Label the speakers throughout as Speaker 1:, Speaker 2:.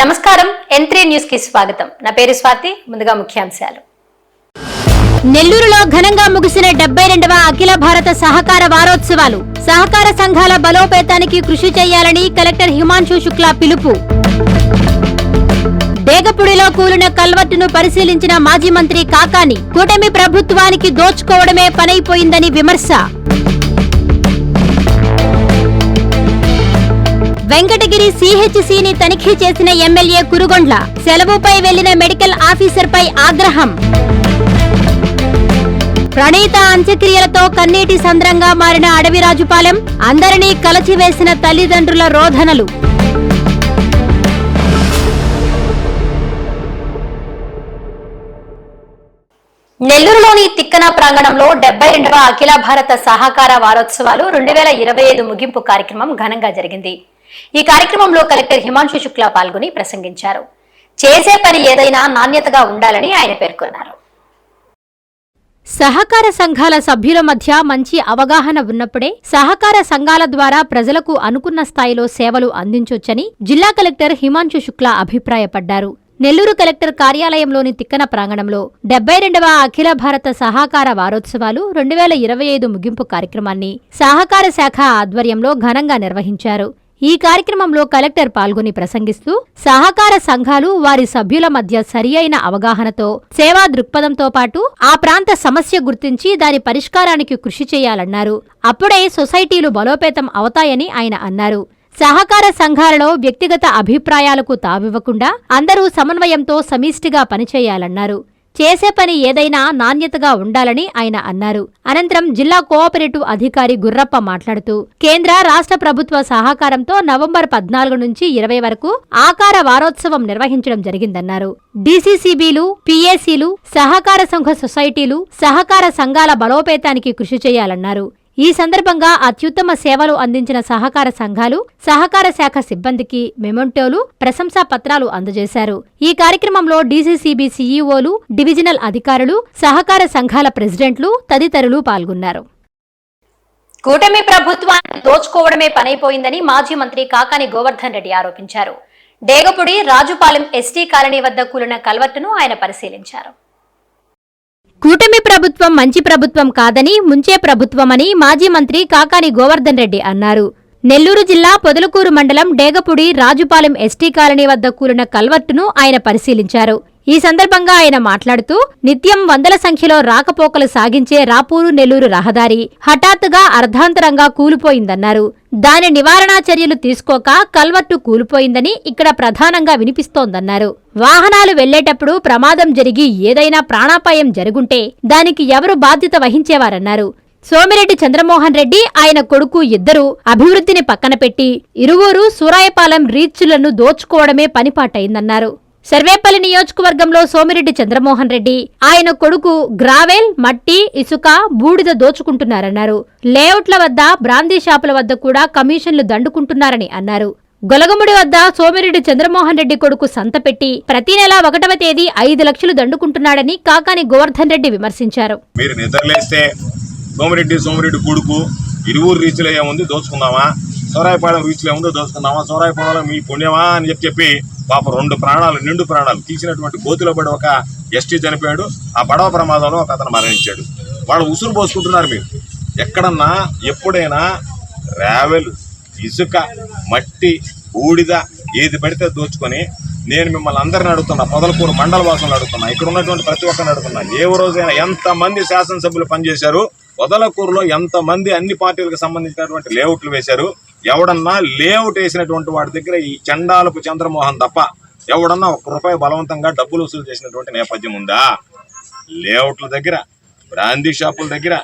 Speaker 1: నమస్కారం N three న్యూస్కి స్వాగతం. నా పేరు స్వాతి ముందుగా ముఖ్యాంశాలు.
Speaker 2: నెల్లూరులో ఘనంగా ముగిసిన డెబ్బై రెండవ అఖిల భారత సహకార వారోత్సవాలు. సహకార సంఘాల బలోపేతానికి కృషి చేయాలని కలెక్టర్ హిమాంశు శుక్లా పిలుపు. డేగపుడిలో కూలిన కల్వర్టును పరిశీలించిన మాజీ మంత్రి కాకాని కూటమి ప్రభుత్వానికి దోచుకోవడమే పనైపోయిందని విమర్శ. వెంకటగిరి సిహెచ్సిని తనిఖీ చేసిన ఎమ్మెల్యే కురుగొండ్ల. సెలవుపై వెళ్ళిన మెడికల్ ఆఫీసర్పై ఆగ్రహం. ప్రణీత అంత్యక్రియలతో కన్నీటి సంద్రంగా మారిన అడవిరాజుపాలెం అందరినీ కలచివేసిన తల్లిదండ్రుల రోధనలు.
Speaker 1: నెల్లూరులోని తిక్కన ప్రాంగణంలో డెబ్బై రెండవ అఖిల భారత సహకార వారోత్సవాలు రెండు వేల ఇరవై ఐదు ముగింపు కార్యక్రమం ఘనంగా జరిగింది. ఈ కార్యక్రమంలో కలెక్టర్ హిమాంశు శుక్లా పాల్గొని ప్రసంగించారు. చేసే పని ఏదైనా నాణ్యతగా ఉండాలని ఆయన పేర్కొన్నారు.
Speaker 2: సహకార సంఘాల సభ్యుల మధ్య మంచి అవగాహన ఉన్నప్పుడే సహకార సంఘాల ద్వారా ప్రజలకు అనుకున్న స్థాయిలో సేవలు అందించొచ్చని జిల్లా కలెక్టర్ హిమాంశు శుక్లా అభిప్రాయపడ్డారు. నెల్లూరు కలెక్టర్ కార్యాలయంలోని తిక్కన ప్రాంగణంలో డెబ్బై రెండవ అఖిల భారత సహకార వారోత్సవాలు రెండు వేల ఇరవై ఐదు ముగింపు కార్యక్రమాన్ని సహకార శాఖ ఆధ్వర్యంలో ఘనంగా నిర్వహించారు. ఈ కార్యక్రమంలో కలెక్టర్ పాల్గొని ప్రసంగిస్తూ సహకార సంఘాలు వారి సభ్యుల మధ్య సరియైన అవగాహనతో సేవా దృక్పథంతో పాటు ఆ ప్రాంత సమస్య గుర్తించి దాని పరిష్కారానికి కృషి చేయాలన్నారు. అప్పుడే సొసైటీలు బలోపేతం అవుతాయని ఆయన అన్నారు. సహకార సంఘాలలో వ్యక్తిగత అభిప్రాయాలకు తావివ్వకుండా అందరూ సమన్వయంతో సమిష్టిగా పనిచేయాలన్నారు. చేసే పని ఏదైనా నాణ్యతగా ఉండాలని ఆయన అన్నారు. అనంతరం జిల్లా కోఆపరేటివ్ అధికారి గుర్రప్ప మాట్లాడుతూ కేంద్ర రాష్ట్ర ప్రభుత్వ సహకారంతో నవంబర్ పద్నాలుగు నుంచి ఇరవై వరకు ఆకార వారోత్సవం నిర్వహించడం జరిగిందన్నారు. డీసీసీబీలు పీఏసీలు సహకార సంఘ సొసైటీలు సహకార సంఘాల బలోపేతానికి కృషి చేయాలన్నారు. ఈ సందర్భంగా అత్యుత్తమ సేవలు అందించిన సహకార సంఘాలు సహకార శాఖ సిబ్బందికి మెమొంటోలు ప్రశంసా పత్రాలు అందజేశారు. ఈ కార్యక్రమంలో డీసీసీబీ సీఈఓలు డివిజనల్ అధికారులు సహకార సంఘాల ప్రెసిడెంట్లు తదితరులు పాల్గొన్నారు.
Speaker 1: కూటమి ప్రభుత్వాన్ని దోచుకోవడమే పనైపోయిందని మాజీ మంత్రి కాకాని గోవర్ధన్ రెడ్డి ఆరోపించారు. డేగపుడి రాజుపాలెం ఎస్టీ కాలనీ వద్ద కూలిన కల్వర్టును ఆయన పరిశీలించారు.
Speaker 2: కూటమి ప్రభుత్వం మంచి ప్రభుత్వం కాదని ముంచే ప్రభుత్వమని మాజీ మంత్రి కాకాని గోవర్ధన్ రెడ్డి అన్నారు. నెల్లూరు జిల్లా పొదలకూరు మండలం డేగపుడి రాజుపాలెం ఎస్టీ కాలనీ వద్ద కూలిన కల్వర్టును ఆయన పరిశీలించారు. ఈ సందర్భంగా ఆయన మాట్లాడుతూ నిత్యం వందల సంఖ్యలో రాకపోకలు సాగించే రాపూరు నెల్లూరు రహదారి హఠాత్తుగా అర్ధాంతరంగా కూలిపోయిందన్నారు. దాని నివారణా చర్యలు తీసుకోక కల్వర్టు కూలిపోయిందని ఇక్కడ ప్రధానంగా వినిపిస్తోందన్నారు. వాహనాలు వెళ్ళేటప్పుడు ప్రమాదం జరిగి ఏదైనా ప్రాణాపాయం జరుగుంటే దానికి ఎవరు బాధ్యత వహించేవారన్నారు. సోమిరెడ్డి చంద్రమోహన్ రెడ్డి ఆయన కొడుకు ఇద్దరు అభివృద్ధిని పక్కన పెట్టి ఇరువురు సూరాయపాలెం రీచ్లను దోచుకోవడమే పనిపాటైందన్నారు. సర్వేపల్లి నియోజకవర్గంలో సోమిరెడ్డి చంద్రమోహన్ రెడ్డి. ఆయన కొడుకు గ్రావెల్ మట్టి ఇసుక బూడిద దోచుకుంటున్నారన్నారు. లేఅవుట్ల వద్ద బ్రాందీ షాపుల వద్ద కూడా కమిషన్లు దండుకుంటున్నారని అన్నారు. గొలగముడి వద్ద సోమిరెడ్డి చంద్రమోహన్ రెడ్డి కొడుకు సంతపెట్టి ప్రతి నెల ఒకటవ తేదీ ఐదు లక్షలు దండుకుంటున్నాడని కాకాని గోవర్ధన్ రెడ్డి విమర్శించారు.
Speaker 3: మీరు నిద్రలేస్తే సోమిరెడ్డి సోమిరెడ్డి కొడుకు ఇరువురు రీచ్లో ఏముంది దోచుకుందామా? సోరాయపాలెం రీచ్లో ఏముందో దోచుకుందామా? సోరాయపాలెం మీ పుణ్యమా అని చెప్పి చెప్పి పాప రెండు ప్రాణాలు నిండు ప్రాణాలు తీసినటువంటి గోతిలో పడి ఒక ఎస్టీ చనిపోయాడు. ఆ పడవ ప్రమాదంలో ఒక అతను మరణించాడు. వాళ్ళు ఉసురు పోసుకుంటున్నారు మీరు. ఎక్కడన్నా ఎప్పుడైనా రావెల్ ఇసుక మట్టి బూడిద ఏది పడితే దోచుకొని నేను మిమ్మల్ని అందరిని అడుగుతున్నా పొదలకూరు మండల వాసులను అడుగుతున్నా ఇక్కడ ఉన్నటువంటి ప్రతి ఒక్కరిని అడుగుతున్నా ఏ రోజైనా ఎంతమంది శాసనసభ్యులు పనిచేశారు? పొదలకూరులో ఎంతమంది అన్ని పార్టీలకు సంబంధించినటువంటి లేఅవుట్లు వేశారు? ఎవడన్నా లేఅవుట్ వేసినటువంటి వాడి దగ్గర ఈ చండాలపు చంద్రమోహన్ తప్ప ఎవడన్నా ఒక రూపాయి బలవంతంగా డబ్బులు వసూలు చేసినటువంటి నేపథ్యం ఉందా? లేఅవుట్ల దగ్గర బ్రాందీ షాపుల దగ్గర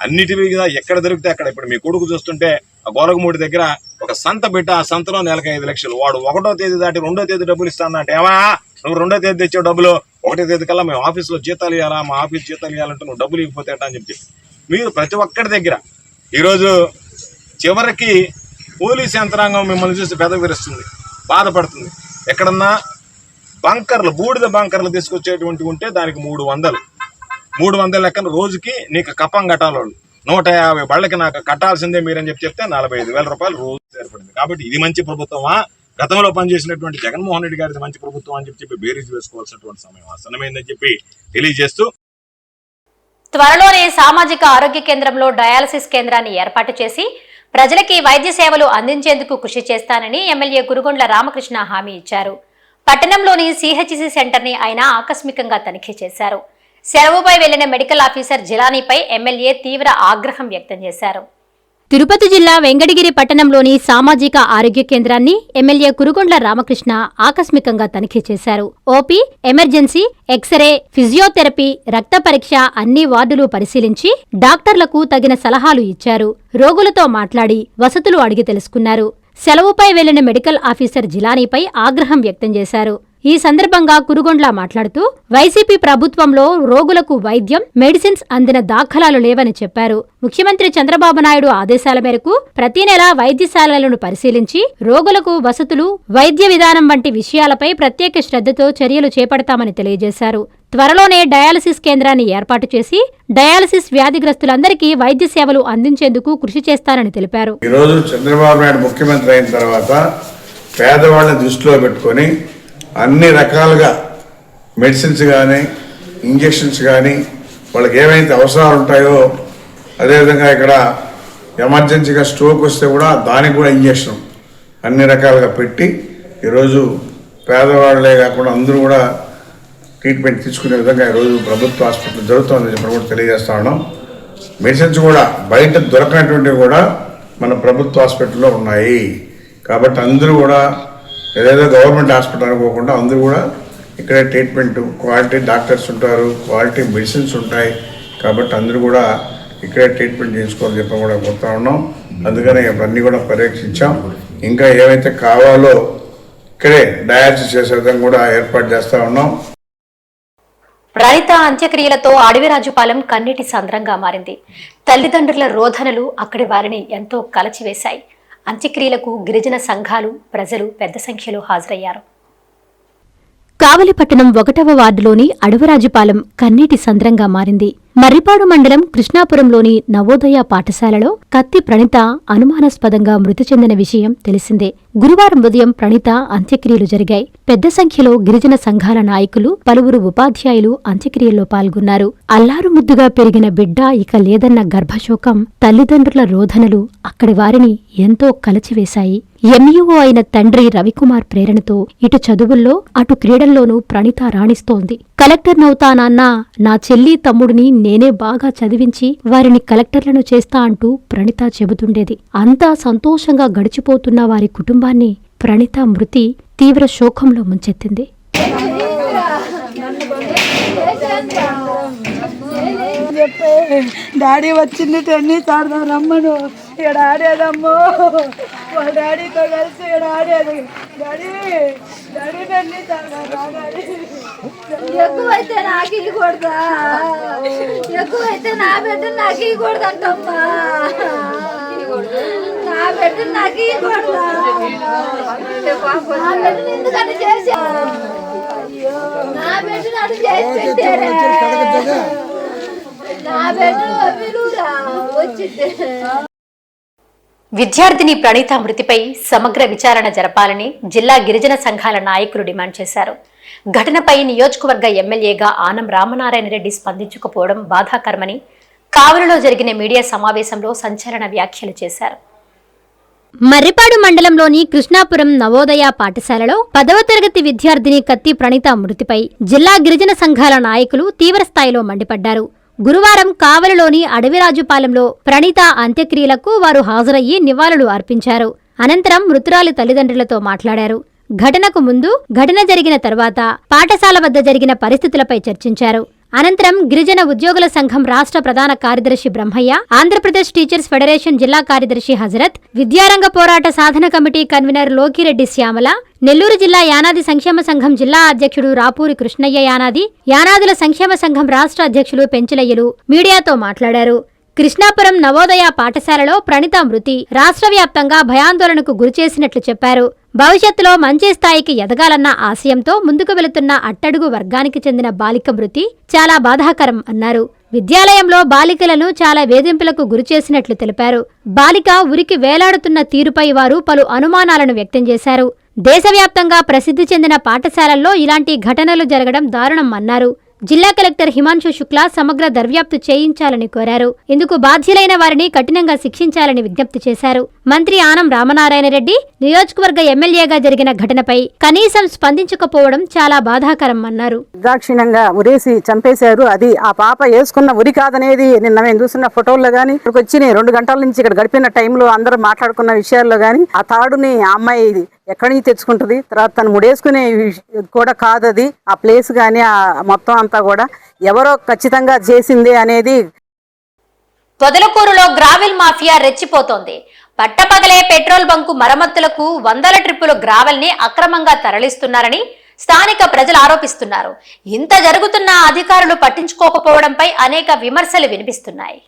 Speaker 3: అన్నిటి మీద ఎక్కడ దొరికితే అక్కడ. ఇప్పుడు మీ కొడుకు చూస్తుంటే ఆ గోరగమూడి దగ్గర ఒక సంత పెట్టి ఆ సంతలో నెలకి ఐదు లక్షలు. వాడు ఒకటో తేదీ దాటి రెండో తేదీ డబ్బులు ఇస్తానంటే ఏమా నువ్వు రెండో తేదీ తెచ్చే డబ్బులు ఒకటో తేదీ కల్లా మేము ఆఫీస్లో జీతాలు ఇవ్వాలా మా ఆఫీస్ జీతాలు ఇవ్వాలంటే నువ్వు డబ్బులు ఇవ్వకపోతే అని చెప్పి. మీరు ప్రతి ఒక్కరి దగ్గర ఈరోజు చివరికి పోలీస్ యంత్రాంగం మిమ్మల్ని చూసి పెదవిరుస్తుంది బాధపడుతుంది. ఎక్కడన్నా బంకర్లు బూడిద బంకర్లు తీసుకొచ్చేటువంటి ఉంటే దానికి మూడు వందలు. మూడు వందల లెక్కన రోజుకి నీకు కప్పం కట్టాలి వాళ్ళు నూట యాభై బళ్ళకి నాకు కట్టాల్సిందే మీరని చెప్పి చెప్తే నలభై ఐదు వేల రూపాయలు రోజు ఏర్పడింది కాబట్టి ఇది మంచి ప్రభుత్వమా? గతంలో పనిచేసినటువంటి జగన్మోహన్ రెడ్డి గారిది మంచి ప్రభుత్వం అని చెప్పి చెప్పి బేరీజ్ వేసుకోవాల్సినటువంటి సమయం ఆసనమైందని చెప్పి తెలియజేస్తూ
Speaker 1: త్వరలోనే సామాజిక ఆరోగ్య కేంద్రంలో డయాలసిస్ కేంద్రాన్ని ఏర్పాటు చేసి ప్రజలకి వైద్య సేవలు అందించేందుకు కృషి చేస్తానని ఎమ్మెల్యే గురుగొండ్ల రామకృష్ణ హామీ ఇచ్చారు. పట్టణంలోని సిహెచ్సి సెంటర్ని ఆయన ఆకస్మికంగా తనిఖీ చేశారు. సెలవుపై వెళ్ళిన మెడికల్ ఆఫీసర్ జిలానీపై ఎమ్మెల్యే తీవ్ర ఆగ్రహం వ్యక్తం చేశారు.
Speaker 2: తిరుపతి జిల్లా వెంకటగిరి పట్టణంలోని సామాజిక ఆరోగ్య కేంద్రాన్ని ఎమ్మెల్యే కురుగొండ్ల రామకృష్ణ ఆకస్మికంగా తనిఖీ చేశారు. ఓపీ ఎమర్జెన్సీ ఎక్స్రే ఫిజియోథెరపీ రక్త పరీక్ష అన్ని వార్డులు పరిశీలించి డాక్టర్లకు తగిన సలహాలు ఇచ్చారు. రోగులతో మాట్లాడి వసతులు అడిగి తెలుసుకున్నారు. సెలవుపై వెళ్ళిన మెడికల్ ఆఫీసర్ జిలానీపై ఆగ్రహం వ్యక్తం చేశారు. ఈ సందర్భంగా కురుగొండ్ల మాట్లాడుతూ వైసీపీ ప్రభుత్వంలో రోగులకు వైద్యం మెడిసిన్స్ అందిన దాఖలాలు లేవని చెప్పారు. ముఖ్యమంత్రి చంద్రబాబు నాయుడు ఆదేశాల మేరకు ప్రతి నెల వైద్యశాలలను పరిశీలించి రోగులకు వసతులు వైద్య విధానం వంటి విషయాలపై ప్రత్యేక శ్రద్ధతో చర్యలు చేపడతామని తెలియజేశారు. త్వరలోనే డయాలసిస్ కేంద్రాన్ని ఏర్పాటు చేసి డయాలసిస్ వ్యాధిగ్రస్తులందరికీ వైద్య సేవలు అందించేందుకు కృషి చేస్తానని తెలిపారు.
Speaker 4: ఈరోజు చంద్రబాబు నాయుడు ముఖ్యమంత్రి అయిన తర్వాత పేదవాళ్ళని దృష్టిలో పెట్టుకొని అన్ని రకాలుగా మెడిసిన్స్ కానీ ఇంజెక్షన్స్ కానీ వాళ్ళకి ఏవైతే అవసరాలు ఉంటాయో అదేవిధంగా ఇక్కడ ఎమర్జెన్సీగా స్ట్రోక్ వస్తే కూడా దానికి కూడా ఇంజెక్షన్ అన్ని రకాలుగా పెట్టి ఈరోజు పేదవాళ్ళే కాకుండా అందరూ కూడా ట్రీట్మెంట్ తీసుకునే విధంగా ఈరోజు ప్రభుత్వ హాస్పిటల్ జరుగుతుందని చెప్పి కూడా తెలియజేస్తా ఉన్నాం. మెడిసిన్స్ కూడా బయట దొరకనటువంటివి కూడా మన ప్రభుత్వ హాస్పిటల్లో ఉన్నాయి. కాబట్టి అందరూ కూడా ఏదైతే గవర్నమెంట్ హాస్పిటల్ అనుకోకుండా అందరూ కూడా ఇక్కడే ట్రీట్మెంట్ క్వాలిటీ డాక్టర్స్ ఉంటారు క్వాలిటీ మెడిసిన్స్ ఉంటాయి. కాబట్టి అందరూ కూడా ఇక్కడే ట్రీట్మెంట్ చేసుకోవాలని చెప్పి కూడా కోరుతా ఉన్నాం. అందుకని ఇవన్నీ కూడా పర్యవేక్షించాం ఇంకా ఏమైతే కావాలో ఇక్కడే డయాలసిస్ చేసే విధంగా కూడా ఏర్పాటు చేస్తూ ఉన్నాం.
Speaker 1: రైత అంత్యక్రియలతో అడవిరాజుపాలెం కన్నీటి సంద్రంగా మారింది. తల్లిదండ్రుల రోధనలు అక్కడి వారిని ఎంతో కలచివేశాయి. అంత్యక్రియలకు గిరిజన సంఘాలు ప్రజలు పెద్ద సంఖ్యలో హాజరయ్యారు.
Speaker 2: కావలిపట్టణం ఒకటవ వార్డులోని అడవరాజుపాలెం కన్నీటి సంద్రంగా మారింది. మర్రిపాడు మండలం కృష్ణాపురంలోని నవోదయ పాఠశాలలో కత్తి ప్రణిత అనుమానాస్పదంగా మృతి చెందిన విషయం తెలిసిందే. గురువారం ఉదయం ప్రణిత అంత్యక్రియలు జరిగాయి. పెద్ద సంఖ్యలో గిరిజన సంఘాల నాయకులు పలువురు ఉపాధ్యాయులు అంత్యక్రియల్లో పాల్గొన్నారు. అల్లారు ముద్దుగా పెరిగిన బిడ్డ ఇక లేదన్న గర్భశోకం తల్లిదండ్రుల రోధనలు అక్కడి వారిని ఎంతో కలచివేశాయి. ఎంఈఓ అయిన తండ్రి రవికుమార్ ప్రేరణతో ఇటు చదువుల్లో అటు క్రీడల్లోనూ ప్రణిత రాణిస్తోంది. కలెక్టర్ నవుతానన్నా నా చెల్లి తమ్ముడిని నేనే బాగా చదివించి వారిని కలెక్టర్లను చేస్తా అంటూ ప్రణిత చెబుతుండేది. అంతా సంతోషంగా గడిచిపోతున్న వారి కుటుంబాన్ని ప్రణిత మృతి తీవ్ర శోకంలో ముంచెత్తింది.
Speaker 5: డాడీ వచ్చింది టెన్నిస్ ఆడదాం రమ్మను. ఇక్కడ ఆడేదమ్మో వాళ్ళ డాడీతో కలిసి ఆడేది. డాడీ డాడీ డాడీ
Speaker 6: ఎక్కువైతే నాకు ఇవ్వకూడదా ఎక్కువైతే నా బిడ్డ నాకు ఇవ్వకూడదంటమ్మా నా బిడ్డ నాకు ఇవ్వకూడదా నా ఎందుకని చేసా నా బిడ్డను అటు చేసి పెట్టారా? నా బిడ్డ వచ్చింది.
Speaker 1: విద్యార్థిని ప్రణీత మృతిపై సమగ్ర విచారణ జరపాలని జిల్లా గిరిజన సంఘాల నాయకులు డిమాండ్ చేశారు. ఘటనపై నియోజకవర్గ ఎమ్మెల్యేగా ఆనం రామనారాయణ రెడ్డి స్పందించకపోవడం బాధాకరమని కావలిలో జరిగిన మీడియా సమావేశంలో సంచలన వ్యాఖ్యలు చేశారు.
Speaker 2: మర్రిపాడు మండలంలోని కృష్ణాపురం నవోదయ పాఠశాలలో పదవ తరగతి విద్యార్థిని కత్తి ప్రణీత మృతిపై జిల్లా గిరిజన సంఘాల నాయకులు తీవ్రస్థాయిలో మండిపడ్డారు. గురువారం కావలిలోని అడవిరాజుపాలెంలో ప్రణీత అంత్యక్రియలకు వారు హాజరయ్యి నివాళులు అర్పించారు. అనంతరం మృతురాలి తల్లిదండ్రులతో మాట్లాడారు. ఘటనకు ముందు ఘటన జరిగిన తర్వాత పాఠశాల వద్ద జరిగిన పరిస్థితులపై చర్చించారు. అనంతరం గిరిజన ఉద్యోగుల సంఘం రాష్ట్ర ప్రధాన కార్యదర్శి బ్రహ్మయ్య ఆంధ్రప్రదేశ్ టీచర్స్ ఫెడరేషన్ జిల్లా కార్యదర్శి హజరత్ విద్యారంగ పోరాట సాధన కమిటీ కన్వీనర్ లోకిరెడ్డి శ్యామల నెల్లూరు జిల్లా యానాది సంక్షేమ సంఘం జిల్లా అధ్యక్షుడు రాపూరి కృష్ణయ్య యానాది యానాదుల సంక్షేమ సంఘం రాష్ట్ర అధ్యక్షులు పెంచులయ్యలు మీడియాతో మాట్లాడారు. కృష్ణాపురం నవోదయ పాఠశాలలో ప్రణిత మృతి రాష్ట్ర వ్యాప్తంగా భయాందోళనకు గురిచేసినట్లు చెప్పారు. భవిష్యత్తులో మంచి స్థాయికి ఎదగాలన్న ఆశయంతో ముందుకు వెళుతున్న అట్టడుగు వర్గానికి చెందిన బాలిక మృతి చాలా బాధాకరం అన్నారు. విద్యాలయంలో బాలికలను చాలా వేధింపులకు గురిచేసినట్లు తెలిపారు. బాలిక ఉరికి వేలాడుతున్న తీరుపై వారు పలు అనుమానాలను వ్యక్తం చేశారు. దేశవ్యాప్తంగా ప్రసిద్ధి చెందిన పాఠశాలల్లో ఇలాంటి ఘటనలు జరగడం దారుణం అన్నారు. జిల్లా కలెక్టర్ హిమాంశు శుక్లా సమగ్ర దర్యాప్తు చేయించాలని కోరారు. ఇందుకు బాధ్యులైన వారిని కఠినంగా శిక్షించాలని విజ్ఞప్తి చేశారు. మంత్రి ఆనం రామనారాయణ రెడ్డి నియోజకవర్గ ఎమ్మెల్యేగా జరిగిన ఘటనపై కనీసం స్పందించకపోవడం చాలా బాధాకరం అన్నారు.
Speaker 7: దాక్షిణ్యంగా ఉరేసి చంపేశారు. అది ఆ పాప వేసుకున్న ఉరి కాదనేది నిన్న మేము చూసిన ఫోటోల్లో గానీ ఇక్కడికి వచ్చి రెండు గంటల నుంచి ఇక్కడ గడిపిన టైంలో అందరూ మాట్లాడుకున్న విషయాల్లో గానీ ఆ తాడుని ఆ అమ్మాయి ఇది ఎక్కడి నుంచి తెచ్చుకుంటుంది? తర్వాత తను ముడేసుకునే కూడా కాదు అది ఆ ప్లేస్ కానీ ఆ మొత్తం అంతా కూడా ఎవరో ఖచ్చితంగా చేసింది అనేది
Speaker 1: పొదలకూరులో గ్రావెల్ మాఫియా రెచ్చిపోతోంది. పట్టపగలే పెట్రోల్ బంకు మరమ్మతులకు వందల ట్రిప్పులు గ్రావెల్ని అక్రమంగా తరలిస్తున్నారని స్థానిక ప్రజలు ఆరోపిస్తున్నారు. ఇంత జరుగుతున్న అధికారులు పట్టించుకోకపోవడంపై అనేక విమర్శలు వినిపిస్తున్నాయి.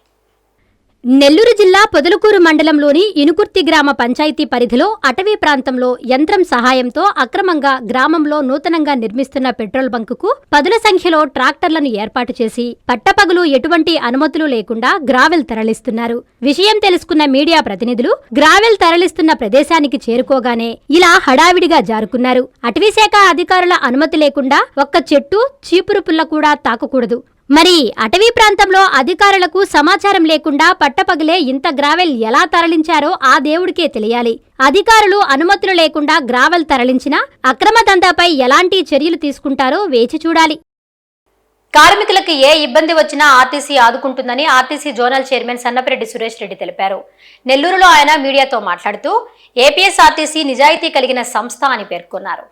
Speaker 2: నెల్లూరు జిల్లా పొదలకూరు మండలంలోని ఇనుకుర్తి గ్రామ పంచాయతీ పరిధిలో అటవీ ప్రాంతంలో యంత్రం సహాయంతో అక్రమంగా గ్రామంలో నూతనంగా నిర్మిస్తున్న పెట్రోల్ బంకుకు పదుల సంఖ్యలో ట్రాక్టర్లను ఏర్పాటు చేసి పట్టపగలు ఎటువంటి అనుమతులు లేకుండా గ్రావెల్ తరలిస్తున్నారు. విషయం తెలుసుకున్న మీడియా ప్రతినిధులు గ్రావెల్ తరలిస్తున్న ప్రదేశానికి చేరుకోగానే ఇలా హడావిడిగా జారుకున్నారు. అటవీశాఖ అధికారుల అనుమతి లేకుండా ఒక్క చెట్టు చీపురు పుల్ల కూడా తాకకూడదు. మరి అటవీ ప్రాంతంలో అధికారులకు సమాచారం లేకుండా పట్టపగలే ఇంత గ్రావెల్ ఎలా తరలించారో ఆ దేవుడికే తెలియాలి. అధికారులు అనుమతులు లేకుండా గ్రావెల్ తరలించినా అక్రమ దందాపై ఎలాంటి చర్యలు తీసుకుంటారో వేచి చూడాలి.
Speaker 1: కార్మికులకు ఏ ఇబ్బంది వచ్చినా RTC ఆదుకుంటుందని RTC zonal chairman Sannapireddy Suresh Reddy తెలిపారు. నెల్లూరులో ఆయన మీడియాతో మాట్లాడుతూ ఏపీఎస్ఆర్టీసీ నిజాయితీ కలిగిన సంస్థ అని పేర్కొన్నారు.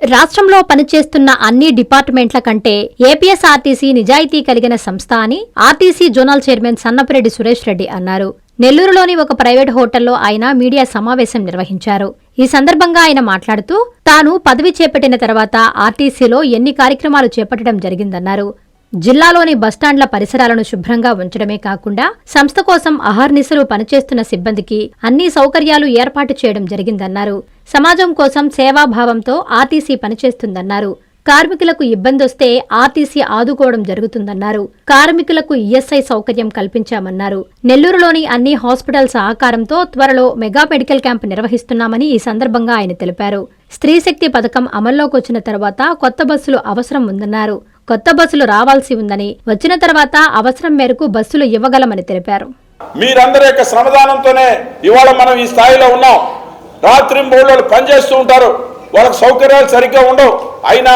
Speaker 2: రాష్ట్రంలో పనిచేస్తున్న అన్ని డిపార్ట్మెంట్ల కంటే ఏపీఎస్ఆర్టీసీ నిజాయితీ కలిగిన సంస్థ అని RTC zonal chairman Sannapareddy Suresh Reddy అన్నారు. నెల్లూరులోని ఒక ప్రైవేట్ హోటల్లో ఆయన మీడియా సమావేశం నిర్వహించారు. ఈ సందర్భంగా ఆయన మాట్లాడుతూ తాను పదవి చేపట్టిన తర్వాత ఆర్టీసీలో ఎన్ని కార్యక్రమాలు చేపట్టడం జరిగిందన్నారు. జిల్లాలోని బస్టాండ్ల పరిసరాలను శుభ్రంగా ఉంచడమే కాకుండా సంస్థ కోసం అహర్నిశలు పనిచేస్తున్న సిబ్బందికి అన్ని సౌకర్యాలు ఏర్పాటు చేయడం జరిగిందన్నారు. సమాజం కోసం సేవాభావంతో ఆర్టీసీ పనిచేస్తుందన్నారు. కార్మికులకు ఇబ్బందొస్తే ఆర్టీసీ ఆదుకోవడం జరుగుతుందన్నారు. కార్మికులకు ఈఎస్ఐ సౌకర్యం కల్పించామన్నారు. నెల్లూరులోని అన్ని హాస్పిటల్ సహకారంతో త్వరలో మెగా మెడికల్ క్యాంప్ నిర్వహిస్తున్నామని ఈ సందర్భంగా ఆయన తెలిపారు. స్త్రీశక్తి పథకం అమల్లోకి వచ్చిన తర్వాత కొత్త బస్సులు అవసరం ఉందన్నారు. కొత్త బస్సులు రావాల్సి ఉందని వచ్చిన తర్వాత అవసరం మేరకు బస్సులు ఇవ్వగలమని తెలిపారు.
Speaker 8: మీరందరి యొక్క శ్రమదానంతోనే ఇవాళ మనం ఈ స్థాయిలో ఉన్నాం. రాత్రి మూడు పనిచేస్తూ ఉంటారు. వాళ్ళకి సౌకర్యాలు సరిగ్గా ఉండవు. అయినా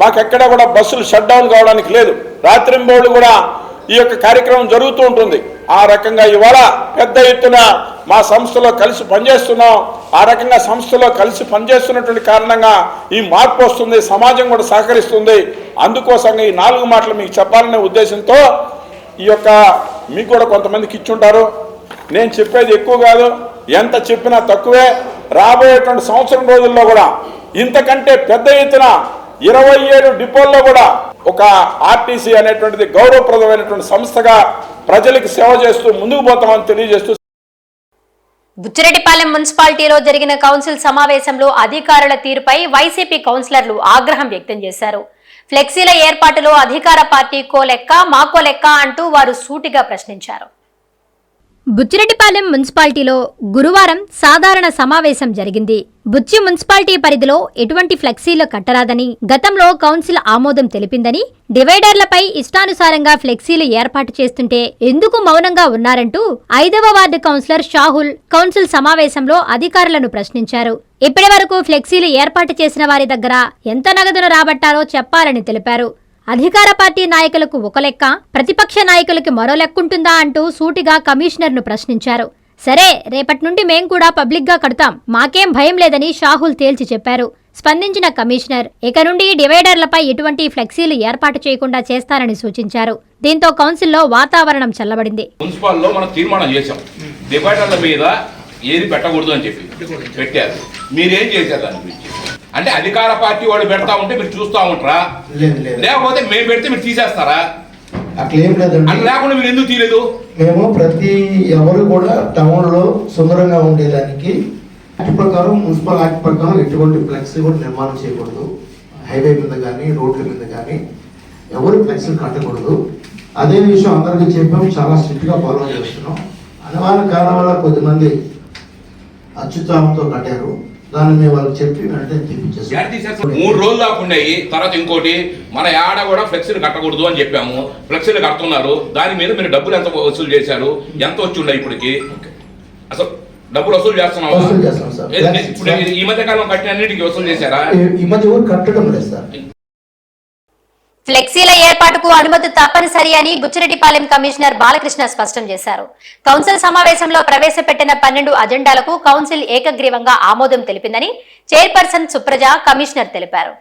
Speaker 8: మాకెక్కడ కూడా బస్సులు షట్ డౌన్ కావడానికి లేదు. రాత్రి మూడు కూడా ఈ యొక్క కార్యక్రమం జరుగుతూ ఉంటుంది. ఆ రకంగా ఇవాళ పెద్ద ఎత్తున మా సంస్థలో కలిసి పనిచేస్తున్నాం. ఆ రకంగా సంస్థలో కలిసి పనిచేస్తున్నటువంటి కారణంగా ఈ మార్పు వస్తుంది. సమాజం కూడా సహకరిస్తుంది. అందుకోసంగా ఈ నాలుగు మాటలు మీకు చెప్పాలనే ఉద్దేశంతో ఈ యొక్క మీకు కూడా కొంతమందికి ఇచ్చుంటారు. నేను చెప్పేది ఎక్కువ కాదు. ఎంత చెప్పినా తక్కువే. రాబోయేటువంటి సంవత్సరం రోజుల్లో కూడా ఇంతకంటే పెద్ద ఎత్తున ఇరవై ఏడు డిపోల్లో కూడా ఒక ఆర్టీసీ అనేటువంటిది గౌరవప్రదమైనటువంటి సంస్థగా ప్రజలకు సేవ చేస్తూ ముందుకు పోతామని తెలియజేస్తూ
Speaker 1: బుచ్చిరెడ్డిపాలెం మున్సిపాలిటీలో జరిగిన కౌన్సిల్ సమావేశంలో అధికారుల తీరుపై వైసీపీ కౌన్సిలర్లు ఆగ్రహం వ్యక్తం చేశారు. ఫ్లెక్సీల ఏర్పాటులో అధికార పార్టీ కో లెక్క మాకో లెక్క అంటూ వారు సూటిగా ప్రశ్నించారు.
Speaker 2: బుచ్చిరెడ్డిపాలెం మున్సిపాలిటీలో గురువారం సాధారణ సమావేశం జరిగింది. బుచ్చి మున్సిపాలిటీ పరిధిలో ఎటువంటి ఫ్లెక్సీలు కట్టరాదని గతంలో కౌన్సిల్ ఆమోదం తెలిపిందని డివైడర్లపై ఇష్టానుసారంగా ఫ్లెక్సీలు ఏర్పాటు చేస్తుంటే ఎందుకు మౌనంగా ఉన్నారంటూ ఐదవ వార్డు కౌన్సిలర్ షాహుల్ కౌన్సిల్ సమావేశంలో అధికారులను ప్రశ్నించారు. ఇప్పటి వరకు ఫ్లెక్సీలు ఏర్పాటు చేసిన వారి దగ్గర ఎంత నగదును రాబట్టారో చెప్పాలని తెలిపారు. అధికార పార్టీ నాయకులకు ఒక లెక్క ప్రతిపక్ష నాయకులకి మరో లెక్కుంటుందా అంటూ సూటిగా కమిషనర్ను ప్రశ్నించారు. సరే రేపటి నుండి మేం కూడా పబ్లిక్గా కడతాం. మాకేం భయం లేదని షాహుల్ తేల్చి చెప్పారు. స్పందించిన కమిషనర్ ఇక నుండి డివైడర్లపై ఎటువంటి ఫ్లెక్సీలు ఏర్పాటు చేయకుండా చేస్తారని సూచించారు. దీంతో కౌన్సిల్లో వాతావరణం చల్లబడింది.
Speaker 9: మున్సిపాల్లో మనం తీర్మానం చేశాం. డివైడర్ల మీద ఏది పెట్టకూడదు అని చెప్పి పెట్టారు. మీరేం చేశారు దాని గురించి? అంటే అధికార పార్టీ వాళ్ళు పెడతా ఉంటే మీరు చూస్తా ఉంటారా?
Speaker 10: లేదు లేదు.
Speaker 9: లేకపోతే మేము పెడితే మీరు తీసేస్తారా? లేకుండా మీరు ఎందుకు తీయలేదు?
Speaker 10: మేము ప్రతి ఎవరు కూడా టౌన్లో సుందరంగా ఉండేదానికి యాక్ట్ ప్రకారం మున్సిపల్ యాక్ట్ ప్రకారం ఎటువంటి ఫ్లెక్స్ కూడా నిర్మాణం చేయకూడదు. హైవే మీద కానీ రోడ్ల మీద కానీ ఎవరు ఫ్లెక్స్ కట్టకూడదు. అదే విషయం అందరికీ చెప్పాం చాలా స్ట్రిక్ట్గా ఫాలో చేస్తున్నాం. అనివార్య కారణం వల్ల కొద్దిమంది అత్యుత్సాహంతో కట్టారు. దాన్ని మేము వాళ్ళకి చెప్పి వెంటనే తెప్పించేసాం.
Speaker 9: మూడు రోజులు దాకా ఉన్నాయి తర్వాత ఇంకోటి మన యాడ కూడా ఫ్లెక్సీలు కట్టకూడదు అని చెప్పాము. ఫ్లెక్సీలు కడుతున్నారు. దాని మీద మీరు డబ్బులు ఎంత వసూలు చేశారు? ఎంత వచ్చి ఉన్నాయి ఇప్పటికి? అసలు డబ్బులు వసూలు
Speaker 10: చేస్తున్నాం సార్.
Speaker 9: ఇప్పుడు ఈ- మధ్య కాలం కట్టిన అన్నిటికీ వసూలు చేశారా?
Speaker 10: ఈ- మధ్య కట్టడం లేదు సార్.
Speaker 1: ఫ్లెక్సీల ఏర్పాటుకు అనుమతి తప్పనిసరి అని బుచ్చిరెడ్డిపాలెం కమిషనర్ బాలకృష్ణ స్పష్టం చేశారు. కౌన్సిల్ సమావేశంలో ప్రవేశపెట్టిన పన్నెండు అజెండాలకు కౌన్సిల్ ఏకగ్రీవంగా ఆమోదం తెలిపిందని చైర్పర్సన్ సుప్రజ కమిషనర్ తెలిపారు.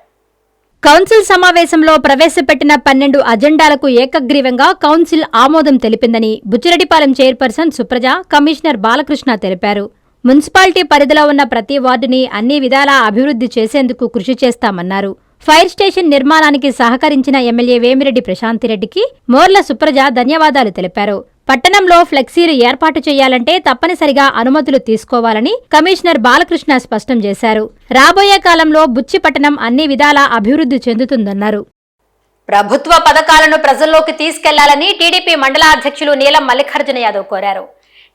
Speaker 2: కౌన్సిల్ సమావేశంలో ప్రవేశపెట్టిన పన్నెండు అజెండాలకు ఏకగ్రీవంగా కౌన్సిల్ ఆమోదం తెలిపిందని బుచ్చిరెడ్డిపాలెం చైర్పర్సన్ సుప్రజ కమిషనర్ బాలకృష్ణ తెలిపారు. మున్సిపాలిటీ పరిధిలో ఉన్న ప్రతి వార్డుని అన్ని విధాలా అభివృద్ధి చేసేందుకు కృషి చేస్తామన్నారు. ఫైర్ స్టేషన్ నిర్మాణానికి సహకరించిన ఎమ్మెల్యే వేమిరెడ్డి ప్రశాంతిరెడ్డికి మోర్ల సుప్రజ ధన్యవాదాలు తెలిపారు. పట్టణంలో ఫ్లెక్సీలు ఏర్పాటు చేయాలంటే తప్పనిసరిగా అనుమతులు తీసుకోవాలని కమిషనర్ బాలకృష్ణ స్పష్టం చేశారు. రాబోయే కాలంలో బుచ్చి పట్టణం అన్ని విధాలా అభివృద్ధి చెందుతుందన్నారు.
Speaker 1: ప్రభుత్వ పథకాలను ప్రజల్లోకి తీసుకెళ్ళాలని టీడీపీ మండల అధ్యక్షులు నీలం మల్లికార్జున యాదవ్ కోరారు.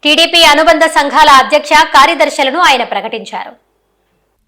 Speaker 1: టీడీపీ అనుబంధ సంఘాల అధ్యక్ష కార్యదర్శులను ఆయన ప్రకటించారు.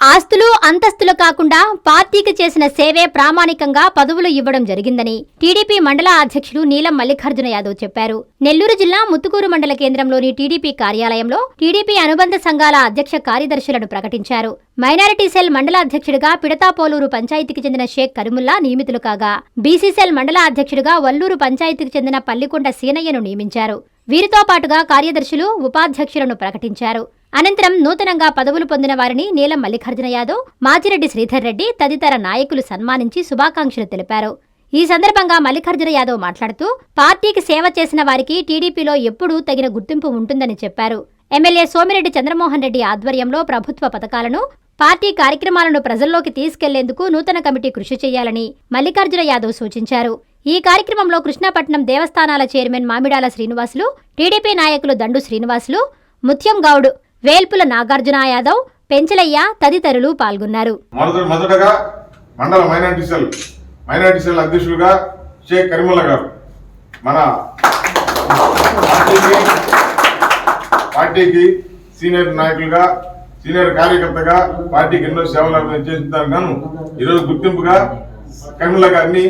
Speaker 2: ఆస్తులు అంతస్తులు కాకుండా పార్టీకి చేసిన సేవే ప్రామాణికంగా పదవులు ఇవ్వడం జరిగిందని టీడీపీ మండల అధ్యక్షులు నీలం మల్లికార్జున యాదవ్ చెప్పారు. నెల్లూరు జిల్లా ముత్తుకూరు మండల కేంద్రంలోని టీడీపీ కార్యాలయంలో టీడీపీ అనుబంధ సంఘాల అధ్యక్ష కార్యదర్శులను ప్రకటించారు. మైనారిటీ సెల్ మండల అధ్యక్షుడిగా పిడతాపోలూరు పంచాయతీకి చెందిన షేక్ కరిముల్లా నియమితులు కాగా బీసీ సెల్ మండల అధ్యక్షుడిగా వల్లూరు పంచాయతీకి చెందిన పల్లికొండ సీనయ్యను నియమించారు. వీరితో పాటుగా కార్యదర్శులు ఉపాధ్యక్షులను ప్రకటించారు. అనంతరం నూతనంగా పదవులు పొందిన వారిని నీలం మల్లికార్జున యాదవ్ మాజిరెడ్డి శ్రీధర్ రెడ్డి తదితర నాయకులు సన్మానించి శుభాకాంక్షలు తెలిపారు. ఈ సందర్భంగా మల్లికార్జున యాదవ్ మాట్లాడుతూ పార్టీకి సేవ చేసిన వారికి టీడీపీలో ఎప్పుడూ తగిన గుర్తింపు ఉంటుందని చెప్పారు. ఎమ్మెల్యే సోమిరెడ్డి చంద్రమోహన్ రెడ్డి ఆధ్వర్యంలో ప్రభుత్వ పథకాలను పార్టీ కార్యక్రమాలను ప్రజల్లోకి తీసుకెళ్ళేందుకు నూతన కమిటీ కృషి చేయాలని మల్లికార్జున యాదవ్ సూచించారు. ఈ కార్యక్రమంలో కృష్ణాపట్నం దేవస్థానాల చైర్మన్ మామిడాల శ్రీనివాసులు టీడీపీ నాయకులు దండు శ్రీనివాసులు ముత్యం గౌడ్ వేల్పుల నాగార్జున యాదవ్ పెంచలయ్య తదితరులు పాల్గొన్నారు.
Speaker 3: మొదట మొదటగా మండల మైనార్టీ సెల్ మైనార్టీ సెల్ అధ్యక్షులుగా షేక్ కరిముల్లా గారు. మన పార్టీకి పార్టీకి సీనియర్ నాయకులుగా సీనియర్ కార్యకర్తగా పార్టీకి ఎన్నో సేవలు చేసిన గాను ఈరోజు గుర్తింపుగా కరిముల్లా గారిని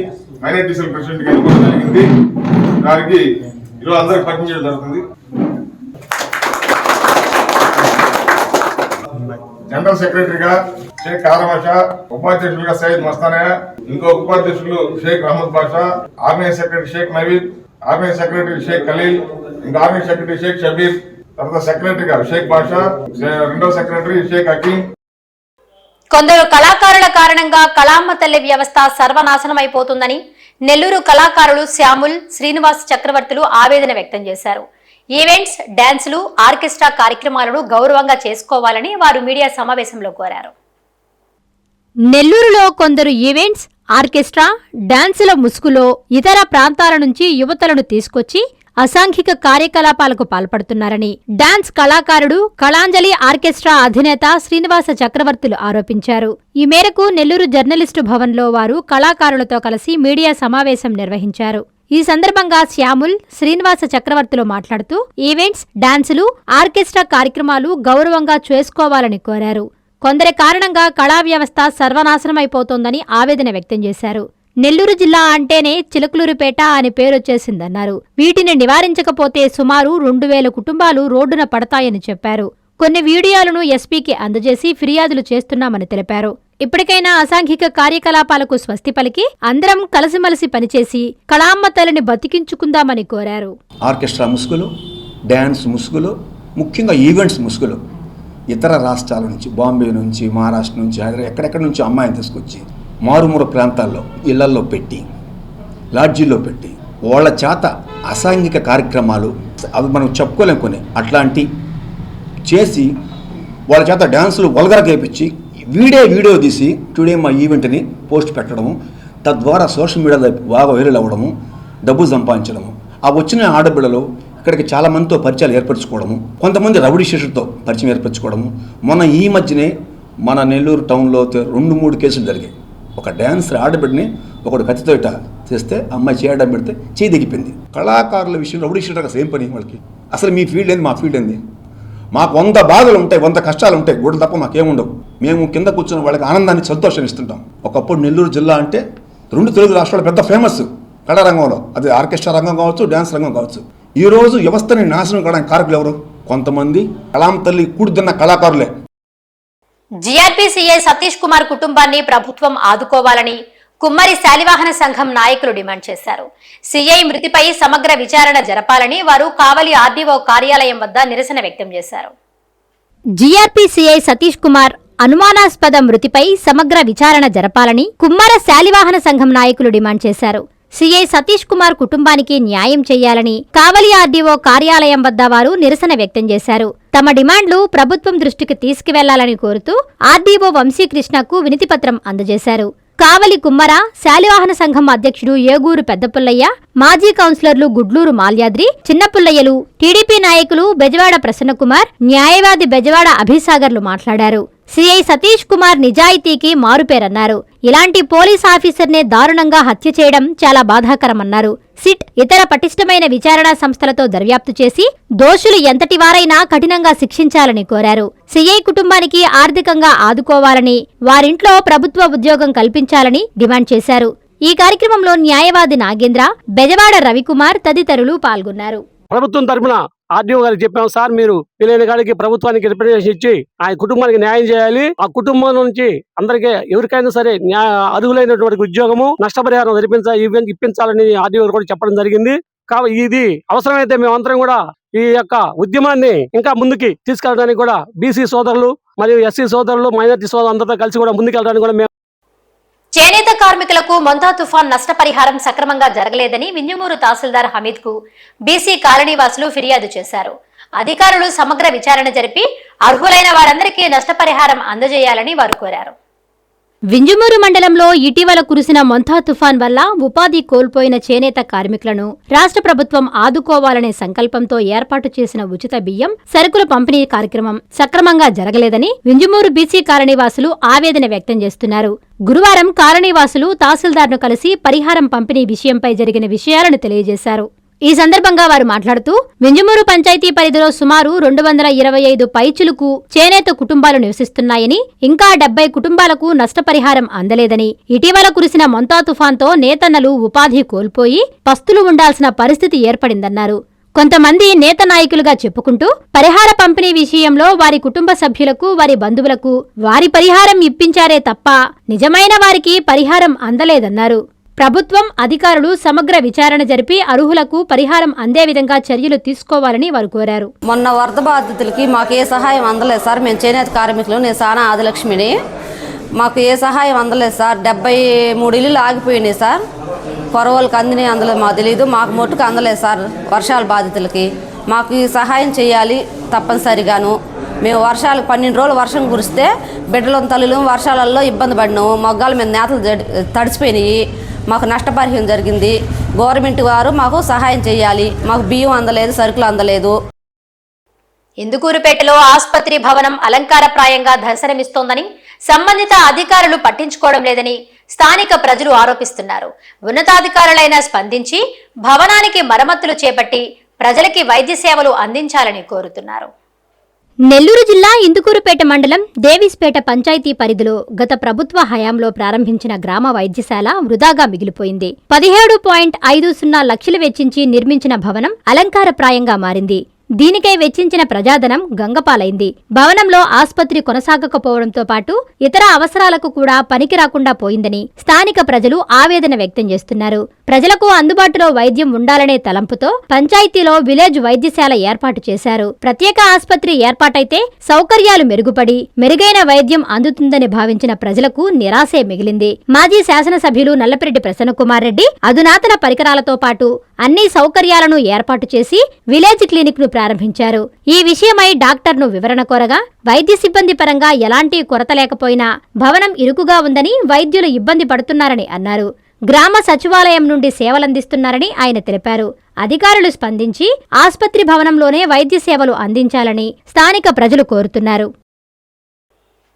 Speaker 3: మైనార్టీ సెల్ ప్రెసిడెంట్గా ఎన్నుకోవడం జరిగింది. వారికి ఈరోజు అందరికి పరిచయం చేయడం జరుగుతుంది. జనరల్ సెక్రటరీగా షేక్ కాదర్ బాషా ఉపాధ్యక్షులుగా సయ్యద్ మస్తానయ్య ఇంకో ఉపాధ్యక్షులు Sheikh Ahmed Basha army secretary Sheikh Naveed army secretary Sheikh Khaleel ఇంకా ఆర్మీ సెక్రటరీ షేక్ షబీర్ తర్వాత సెక్రటరీ గారు షేక్ బాషా రెండో సెక్రటరీ షేక్ హకీం.
Speaker 1: కొందరు కళాకారుల కారణంగా కళామ్మ తల్లి వ్యవస్థ సర్వనాశనమైపోతుందని నెల్లూరు కళాకారులు శ్యాముల్ శ్రీనివాస్ చక్రవర్తులు ఆవేదన వ్యక్తం చేశారు. ఈవెంట్స్ డ్యాన్సులు ఆర్కెస్ట్రా కార్యక్రమాలను గౌరవంగా చేసుకోవాలని వారు మీడియా సమావేశంలో కోరారు.
Speaker 2: నెల్లూరులో కొందరు ఈవెంట్స్ ఆర్కెస్ట్రా డ్యాన్సుల ముసుగులో ఇతర ప్రాంతాల నుంచి యువతలను తీసుకొచ్చి అసాంఘిక కార్యకలాపాలకు పాల్పడుతున్నారని డాన్స్ కళాకారుడు కళాంజలి ఆర్కెస్ట్రా అధినేత శ్రీనివాస చక్రవర్తులు ఆరోపించారు. ఈ మేరకు నెల్లూరు జర్నలిస్టు భవన్లో వారు కళాకారులతో కలిసి మీడియా సమావేశం నిర్వహించారు. ఈ సందర్భంగా శ్యాముల్ శ్రీనివాస చక్రవర్తిలో మాట్లాడుతూ ఈవెంట్స్ డాన్సులు ఆర్కెస్ట్రా కార్యక్రమాలు గౌరవంగా చేసుకోవాలని కోరారు. కొందరి కారణంగా కళా వ్యవస్థ సర్వనాశనమైపోతోందని ఆవేదన వ్యక్తం చేశారు. నెల్లూరు జిల్లా అంటేనే చిలకలూరుపేట అని పేరొచ్చేసిందన్నారు వీటిని నివారించకపోతే సుమారు రెండు వేల కుటుంబాలు రోడ్డున పడతాయని చెప్పారు. కొన్ని వీడియోలను ఎస్పీకి అందజేసి ఫిర్యాదులు చేస్తున్నామని తెలిపారు. ఇప్పటికైనా అసాంఘిక కార్యకలాపాలకు స్వస్తి పలికి అందరం కలిసిమలిసి పనిచేసి కళామ్మ తల్లిని బతికించుకుందామని కోరారు.
Speaker 11: ఆర్కెస్ట్రా ముసుగులు డ్యాన్స్ ముసుగులు ముఖ్యంగా ఈవెంట్స్ ముసుగులు ఇతర రాష్ట్రాల నుంచి బాంబే నుంచి మహారాష్ట్ర నుంచి హైదరాబాద్ ఎక్కడెక్కడి నుంచి అమ్మాయిని తీసుకొచ్చి మారుమూరు ప్రాంతాల్లో ఇళ్ళల్లో పెట్టి లాడ్జీల్లో పెట్టి వాళ్ళ చేత అసాంఘిక కార్యక్రమాలు అవి మనం చెప్పుకోలేం కొన్ని అట్లాంటి చేసి వాళ్ళ చేత డ్యాన్సులు వల్గర చేపించి వీడియో వీడియో తీసి టుడే మా ఈవెంట్ని పోస్ట్ పెట్టడము తద్వారా సోషల్ మీడియాలో బాగా వైరల్ అవ్వడము డబ్బు సంపాదించడము ఆ వచ్చిన ఆడపిల్లలు ఇక్కడికి చాలామందితో పరిచయాలు ఏర్పరచుకోవడము కొంతమంది రౌడీ శిష్యులతో పరిచయం ఏర్పరచుకోవడము. మొన్న ఈ మధ్యనే మన నెల్లూరు టౌన్లో రెండు మూడు కేసులు జరిగాయి. ఒక డ్యాన్సర్ ఆడబిడ్డని ఒకడు కత్తితో ఇట్ట చేస్తే అమ్మాయి చేయడం పెడితే చేయి దిగిపోయింది కళాకారుల విషయం రౌడీ శిష్యులకు అసలు ఏం పని వాళ్ళకి? అసలు మీ ఫీల్డ్ ఏంది మా ఫీల్డ్ ఏంది? మాకు వంద బాధలు ఉంటాయి వంద కష్టాలు ఉంటాయి గూడలు తప్ప మాకేముండవు మేము కింద కూర్చున్న వాళ్ళకి ఆనందాన్ని సంతోషం ఇస్తుంటాం. ఒకప్పుడు నెల్లూరు జిల్లా అంటే రెండు తెలుగు రాష్ట్రాలు పెద్ద ఫేమస్. కళారంగంలో అది ఆర్కెస్ట్రా రంగం కావచ్చు డ్యాన్స్ రంగం కావచ్చు. ఈ రోజు వ్యవస్థని నాశనం కావడానికి కారకులు ఎవరు? కొంతమంది కళాం తల్లి కూడిదిన్న కళాకారులే.
Speaker 1: జీఆర్పీసీఏ సతీష్ కుమార్ కుటుంబాన్ని ప్రభుత్వం ఆదుకోవాలని కుమ్మరి శాలివాహన సంఘం నాయకులు డిమాండ్ చేశారు. సీఐ మృతిపై సమగ్ర విచారణ జరపాలని వారు కావలి ఆర్డీఓ కార్యాలయం వద్ద నిరసన వ్యక్తం చేశారు.
Speaker 2: జీఆర్పీసీఐ సతీష్ కుమార్ అనుమానాస్పద మృతిపై సమగ్ర విచారణ జరపాలని కుమ్మర శాలివాహన సంఘం నాయకులు డిమాండ్ చేశారు. సీఐ సతీష్ కుమార్ కుటుంబానికి న్యాయం చేయాలని కావలి ఆర్డీఓ కార్యాలయం వద్ద వారు నిరసన వ్యక్తం చేశారు. తమ డిమాండ్లు ప్రభుత్వం దృష్టికి తీసుకువెళ్ళాలని కోరుతూ ఆర్డీఓ వంశీకృష్ణకు వినతిపత్రం అందజేశారు. కావలి కుమ్మర శాలివాహన సంఘం అధ్యక్షుడు ఏగూరు పెద్దపుల్లయ్య మాజీ కౌన్సిలర్లు గుడ్లూరు మాల్యాద్రి చిన్నపుల్లయ్యలు టీడీపీ నాయకులు బెజవాడ ప్రసన్నకుమార్ న్యాయవాది బెజవాడ అభిసాగర్లు మాట్లాడారు. సిఐ సతీష్ కుమార్ నిజాయితీకి మారుపేరన్నారు. ఇలాంటి పోలీస్ ఆఫీసర్నే దారుణంగా హత్య చేయడం చాలా బాధాకరమన్నారు. సిట్ ఇతర పటిష్టమైన విచారణా సంస్థలతో దర్యాప్తు చేసి దోషులు ఎంతటి వారైనా కఠినంగా శిక్షించాలని కోరారు. సిఐ కుటుంబానికి ఆర్థికంగా ఆదుకోవాలని వారింట్లో ప్రభుత్వ ఉద్యోగం కల్పించాలని డిమాండ్ చేశారు. ఈ కార్యక్రమంలో న్యాయవాది నాగేంద్ర బెజవాడ రవికుమార్ తదితరులు పాల్గొన్నారు.
Speaker 12: ప్రభుత్వం తరపున ఆర్డీఓ గారికి చెప్పాం సార్ మీరు వీలైన కాడికి ప్రభుత్వానికి రిప్రజెంటేషన్ ఇచ్చి ఆ కుటుంబానికి న్యాయం చేయాలి. ఆ కుటుంబం నుంచి అందరికీ ఎవరికైనా సరే న్యాయ అర్హులైనటువంటి ఉద్యోగము నష్టపరిహారం జరిపించాలి ఇప్పించాలని ఆర్డీఓ గారు కూడా చెప్పడం జరిగింది. కాబట్టి ఇది అవసరమైతే మేమందరం కూడా ఈ యొక్క ఉద్యమాన్ని ఇంకా ముందుకి తీసుకెళ్ళడానికి కూడా బీసీ సోదరులు మరియు ఎస్సీ సోదరులు మైనార్టీ సోదరులు అందరితో కలిసి కూడా ముందుకెళ్ళడానికి కూడా మేము
Speaker 1: చేనేత కార్మికులకు మొంతా తుఫాన్ నష్టపరిహారం సక్రమంగా జరగలేదని వింజమూరు తహసీల్దార్ హమీద్కు బీసీ కాలనీవాసులు ఫిర్యాదు చేశారు. అధికారులు సమగ్ర విచారణ జరిపి అర్హులైన వారందరికీ నష్టపరిహారం అందజేయాలని వారు కోరారు.
Speaker 2: వింజమూరు మండలంలో ఇటీవల కురిసిన మొంతా తుఫాన్ వల్ల ఉపాధి కోల్పోయిన చేనేత కార్మికులను రాష్ట్ర ప్రభుత్వం ఆదుకోవాలనే సంకల్పంతో ఏర్పాటు చేసిన ఉచిత బియ్యం సరుకుల పంపిణీ కార్యక్రమం సక్రమంగా జరగలేదని వింజమూరు బీసీ కాలనీవాసులు ఆవేదన వ్యక్తం చేస్తున్నారు. గురువారం కాలనీవాసులు తహసీల్దార్ను కలిసి పరిహారం పంపిణీ విషయంపై జరిగిన విషయాలను తెలియజేశారు. ఈ సందర్భంగా వారు మాట్లాడుతూ వింజమూరు పంచాయతీ పరిధిలో సుమారు రెండు వందల ఇరవై ఐదు పైచులకు చేనేత కుటుంబాలు నివసిస్తున్నాయని ఇంకా డెబ్బై కుటుంబాలకు నష్టపరిహారం అందలేదని. ఇటీవల కురిసిన మొంతా తుఫాన్తో నేతన్నలు ఉపాధి కోల్పోయి పస్తులు ఉండాల్సిన పరిస్థితి ఏర్పడిందన్నారు. కొంతమంది నేత నాయకులుగా చెప్పుకుంటూ పరిహార పంపిణీ విషయంలో వారి కుటుంబ సభ్యులకు వారి బంధువులకు వారి పరిహారం ఇప్పించారే తప్ప నిజమైన వారికి పరిహారం అందలేదన్నారు. ప్రభుత్వం అధికారులు సమగ్ర విచారణ జరిపి అర్హులకు పరిహారం అందే విధంగా చర్యలు తీసుకోవాలని వారు కోరారు.
Speaker 6: మొన్న వరద బాధితులకి మాకు ఏ సహాయం అందలేదు సార్. మేము చేనేత కార్మికులు నేను సానా ఆదిలక్ష్మిని. మాకు ఏ సహాయం అందలేదు సార్. డెబ్బై మూడు ఇల్లులు ఆగిపోయినాయి సార్. కొరవలకు అందినాయి అందలేదు మాకు తెలియదు మాకు మొట్టుకు అందలేదు సార్ వర్షాల బాధితులకి. మాకు ఈ సహాయం చేయాలి తప్పనిసరిగాను. మేము వర్షాలు పన్నెండు రోజులు వర్షం కురిస్తే బిడ్డలు తల్లులు వర్షాలలో ఇబ్బంది పడినాము. మొగ్గాల మీద నేతలు తడిచిపోయినాయి మాకు నష్టపరిహారం జరిగింది. గవర్నమెంట్ వారు మాకు సహాయం చేయాలి. మాకు బియ్యం అందలేదు సరుకులు అందలేదు.
Speaker 1: ఇందుకూరుపేటలో ఆసుపత్రి భవనం అలంకారప్రాయంగా దర్శనమిస్తోందని సంబంధిత అధికారులు పట్టించుకోవడం లేదని స్థానిక ప్రజలు ఆరోపిస్తున్నారు. ఉన్నతాధికారులైనా స్పందించి భవనానికి మరమ్మతులు చేపట్టి ప్రజలకి వైద్య సేవలు అందించాలని కోరుతున్నారు.
Speaker 2: నెల్లూరు జిల్లా ఇందుకూరుపేట మండలం దేవిస్పేట పంచాయతీ పరిధిలో గత ప్రభుత్వ హయాంలో ప్రారంభించిన గ్రామ వైద్యశాల వృధాగా మిగిలిపోయింది. పదిహేడు పాయింట్ ఐదు సున్నా లక్షలు వెచ్చించి నిర్మించిన భవనం అలంకారప్రాయంగా మారింది. దీనికై వెచ్చించిన ప్రజాధనం గంగపాలైంది. భవనంలో ఆసుపత్రి కొనసాగకపోవడంతో పాటు ఇతర అవసరాలకు కూడా పనికి రాకుండా పోయిందని స్థానిక ప్రజలు ఆవేదన వ్యక్తం చేస్తున్నారు. ప్రజలకు అందుబాటులో వైద్యం ఉండాలనే తలంపుతో పంచాయతీలో విలేజ్ వైద్యశాల ఏర్పాటు చేశారు. ప్రత్యేక ఆసుపత్రి ఏర్పాటైతే సౌకర్యాలు మెరుగుపడి మెరుగైన వైద్యం అందుతుందని భావించిన ప్రజలకు నిరాశే మిగిలింది. మాజీ శాసనసభ్యులు నల్లపిరెడ్డి ప్రసన్నకుమార్ రెడ్డి అధునాతన పరికరాలతో పాటు అన్ని సౌకర్యాలను ఏర్పాటు చేసి విలేజ్ క్లినిక్ను ప్రారంభించారు. ఈ విషయమై డాక్టర్ను వివరణ కోరగా వైద్య సిబ్బంది పరంగా ఎలాంటి కొరత లేకపోయినా భవనం ఇరుకుగా ఉందని వైద్యులు ఇబ్బంది పడుతున్నారని అన్నారు. గ్రామ సచివాలయం నుండి సేవలందిస్తున్నారని ఆయన తెలిపారు. అధికారులు స్పందించి ఆస్పత్రి భవనంలోనే వైద్య సేవలు అందించాలని స్థానిక ప్రజలు కోరుతున్నారు.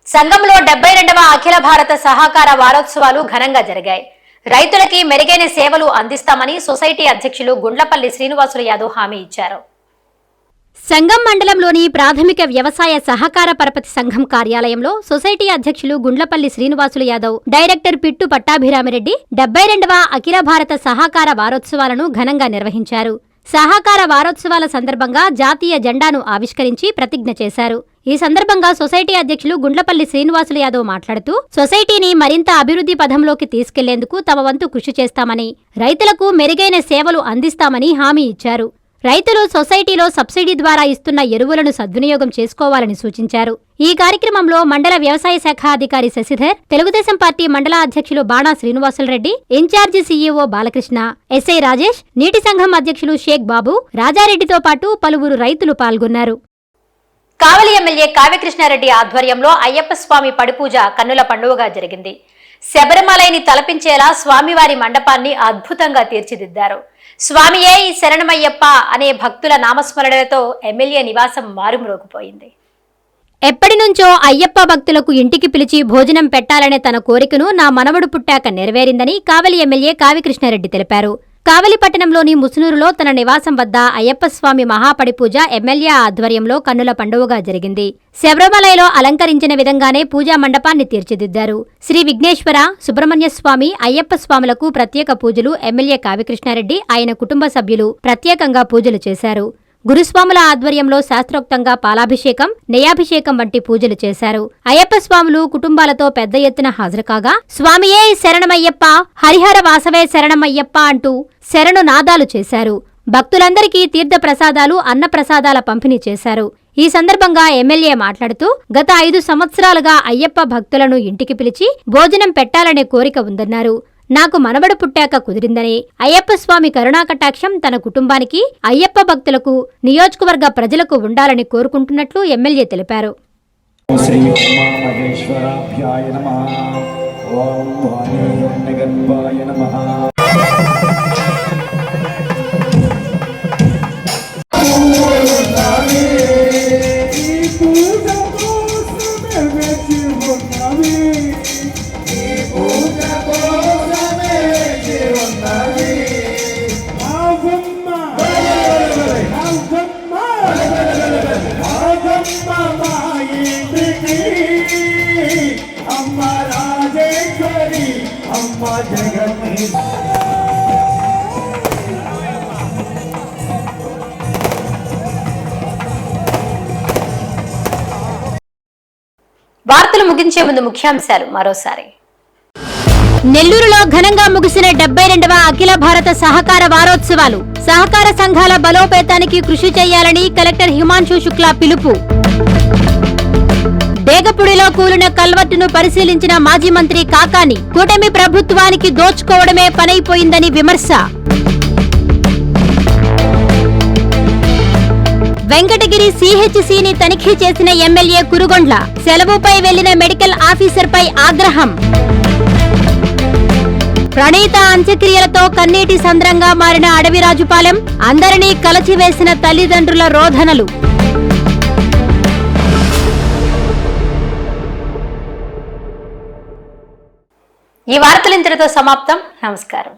Speaker 1: సంఘంలో డెబ్బై రెండవ అఖిల భారత సహకార వారోత్సవాలు ఘనంగా జరిగాయి. రైతులకి మెరుగైన సేవలు అందిస్తామని సొసైటీ అధ్యక్షులు గుండ్లపల్లి శ్రీనివాసులు యాదవ్ హామీ ఇచ్చారు.
Speaker 2: సంఘం మండలంలోని ప్రాథమిక వ్యవసాయ సహకార పరపతి సంఘం కార్యాలయంలో సొసైటీ అధ్యక్షులు గుండ్లపల్లి శ్రీనివాసులు యాదవ్ డైరెక్టర్ పిట్టు పట్టాభిరామిరెడ్డి డెబ్బై రెండవ అఖిల భారత సహకార వారోత్సవాలను ఘనంగా నిర్వహించారు. సహకార వారోత్సవాల సందర్భంగా జాతీయ జెండాను ఆవిష్కరించి ప్రతిజ్ఞ చేశారు. ఈ సందర్భంగా సొసైటీ అధ్యక్షులు గుండ్లపల్లి శ్రీనివాసులు యాదవ్ మాట్లాడుతూ సొసైటీని మరింత అభివృద్ధి పథంలోకి తీసుకెళ్ళేందుకు తమ వంతు కృషి చేస్తామని రైతులకు మెరుగైన సేవలు అందిస్తామని హామీ ఇచ్చారు. రైతులు సొసైటీలో సబ్సిడీ ద్వారా ఇస్తున్న ఎరువులను సద్వినియోగం చేసుకోవాలని సూచించారు. ఈ కార్యక్రమంలో మండల వ్యవసాయ శాఖ అధికారి శశిధర్ తెలుగుదేశం పార్టీ మండల అధ్యక్షులు Bana Srinivasulareddy incharge CEO Balakrishna SI Rajesh నీటి సంఘం అధ్యక్షులు షేక్ బాబు రాజారెడ్డితో పాటు పలువురు రైతులు పాల్గొన్నారు.
Speaker 1: కావలి ఎమ్మెల్యే కావ్యకృష్ణారెడ్డి ఆధ్వర్యంలో అయ్యప్ప స్వామి పడిపూజ కన్నుల పండుగగా జరిగింది. శబరిమలైని తలపించేలా స్వామివారి మండపాన్ని అద్భుతంగా తీర్చిదిద్దారు. స్వామియే ఈ శరణమయ్యప్ప అనే భక్తుల నామస్మరణలతో ఎమ్మెల్యే నివాసం మారుమ్రోగిపోయింది.
Speaker 2: ఎప్పటినుంచో అయ్యప్ప భక్తులకు ఇంటికి పిలిచి భోజనం పెట్టాలనే తన కోరికను నా మనవడు పుట్టాక నెరవేరిందని కావలి ఎమ్మెల్యే కావికృష్ణారెడ్డి తెలిపారు. కావలిపట్టణంలోని ముసునూరులో తన నివాసం వద్ద అయ్యప్ప స్వామి మహాపడి పూజ ఎమ్మెల్యే ఆధ్వర్యంలో కన్నుల పండుగగా జరిగింది. శబరిమలైలో అలంకరించిన విధంగానే పూజా మండపాన్ని తీర్చిదిద్దారు. శ్రీ విఘ్నేశ్వర సుబ్రహ్మణ్య స్వామి అయ్యప్ప స్వాములకు ప్రత్యేక పూజలు ఎమ్మెల్యే కావికృష్ణారెడ్డి ఆయన కుటుంబ సభ్యులు ప్రత్యేకంగా పూజలు చేశారు. గురుస్వాముల ఆధ్వర్యంలో శాస్త్రోక్తంగా పాలాభిషేకం నెయ్యాభిషేకం వంటి పూజలు చేశారు. అయ్యప్ప స్వాములు కుటుంబాలతో పెద్ద ఎత్తున హాజరుకాగా స్వామియే శరణమయ్యప్ప హరిహర వాసవే శరణమయ్యప్ప అంటూ శరణు నాదాలు చేశారు. భక్తులందరికీ తీర్థ ప్రసాదాలు అన్న ప్రసాదాల పంపిణీ చేశారు. ఈ సందర్భంగా ఎమ్మెల్యే మాట్లాడుతూ గత ఐదు సంవత్సరాలుగా అయ్యప్ప భక్తులను ఇంటికి పిలిచి భోజనం పెట్టాలనే కోరిక ఉందన్నారు. నాకు మనవడు పుట్టాక కుదిరిందని అయ్యప్ప స్వామి కరుణాకటాక్షం తన కుటుంబానికి అయ్యప్ప భక్తులకు నియోజకవర్గ ప్రజలకు ఉండాలని కోరుకుంటున్నట్లు ఎమ్మెల్యే తెలిపారు.
Speaker 13: శ్రీ అమ్మ రాజేశ్వరి అమ్మ
Speaker 1: వార్తలు ముగించే ముందు ముఖ్యాంశాలు మరోసారి.
Speaker 2: నెల్లూరులో ఘనంగా ముగిసిన డెబ్బై రెండవ అఖిల భారత సహకార వారోత్సవాలు. సహకార సంఘాల బలోపేతానికి కృషి చేయాలని కలెక్టర్ హిమాంశు శుక్లా పిలుపు. డేగపుడిలో కూలిన కల్వట్టును పరిశీలించిన మాజీ మంత్రి కాకాని కూటమి ప్రభుత్వానికి దోచుకోవడమే పనైపోయిందని విమర్శ. వెంకటగిరి సిహెచ్సిని తనిఖీ చేసిన ఎమ్మెల్యే కురుగొండ్ల. సెలవుపై వెళ్ళిన మెడికల్ ఆఫీసర్పై ఆగ్రహం. ప్రణీత అంత్యక్రియలతో కన్నీటి సంద్రంగా మారిన అడవిరాజుపాలెం అందరినీ కలచివేసిన తల్లిదండ్రుల రోధనలు.
Speaker 1: ఈ వార్తలు ఇంతటితో సమాప్తం. నమస్కారం.